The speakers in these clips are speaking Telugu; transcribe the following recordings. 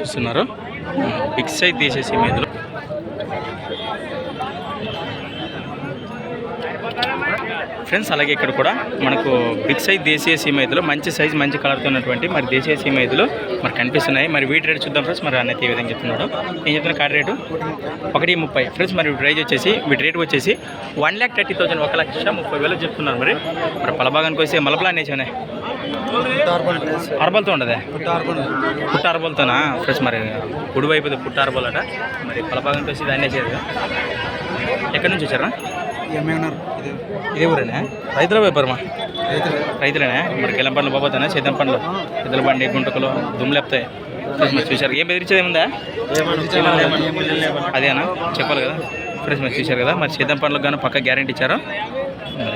చూస్తున్నారు. బిగ్ సైజ్ తీసేసి మీదులో ఫ్రెండ్స్ అలాగే ఇక్కడ కూడా మనకు బిగ్ సైజ్ దేశీయ సీమైతులు మంచి సైజ్ మంచి కలర్తో ఉన్నటువంటి మరి దేశీయ సీమైతులు మరి కనిపిస్తున్నాయి. మరి వీటి రేటు చూద్దాం ఫ్రెండ్స్. మరి అన్నైతే ఏ విధంగా చెప్తున్నాడు. ఏం చెప్తున్నా కార్డ్ రేటు? ఒకటి ముప్పై. ఫ్రెండ్స్ మరి ప్రైజ్ వచ్చేసి వీటి రేటు వచ్చేసి వన్ ల్యాక్ థర్టీ థౌసండ్ ఒక లక్ష ముప్పై వేలు చెప్తున్నారు మరి. మరి పలభాగానికి వస్తే మలపలా అనేసానే అరబల్తో ఉండదే? పుట్ట అరబల్తోనా ఫ్రెండ్స్ మరి కుడి వైపు పుట్ట అరబల్ అట మరి పలభాగానికి వచ్చి దాన్ని వేసేది ఎక్కడి నుంచి వచ్చారా? ఇదే. ఊరేనా? రైతుల వ్యాపారమా? రైతులేనా? మరి గెలం పండ్లు బాబోతానా సేద్యం పండ్లు? ఎద్దుల బండి గుంటకలు దుమ్ములు లేపుతాయి. ఫ్రెండ్స్ మరి చూశారు ఏం బెదిరించేది ఏముందా? అదేనా? చెప్పాలి కదా. ఫ్రెండ్స్ మరి చూశారు కదా. మరి సేద్యం పండ్లకు కానీ పక్క గ్యారెంటీ ఇచ్చారు? మరి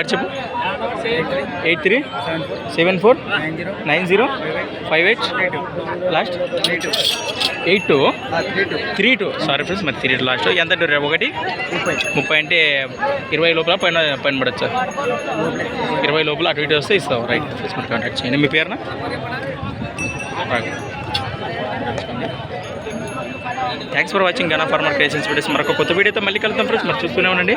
నెంబర్ చెప్పు. Eight three seven four nine zero five eight last eight two three two sorry friends మరి త్రీ టూ లాస్ట్. ఎంత రేపు? ఒకటి? ముప్పై. ముప్పై అంటే ఇరవై లోపల పైన పైన పడచ్చా ఇరవై లోపల అటు ఇటు వస్తే ఇస్తావు. రైట్ ఫ్రెండ్స్ మరి కాంటాక్ట్ చేయండి. మీ పేరున? Thanks for watching Gana farmer creations videos మరొక కొత్త వీడియోతో మళ్ళీ కలుద్దాం ఫ్రెండ్స్ మరి చూస్తూనే ఉండండి.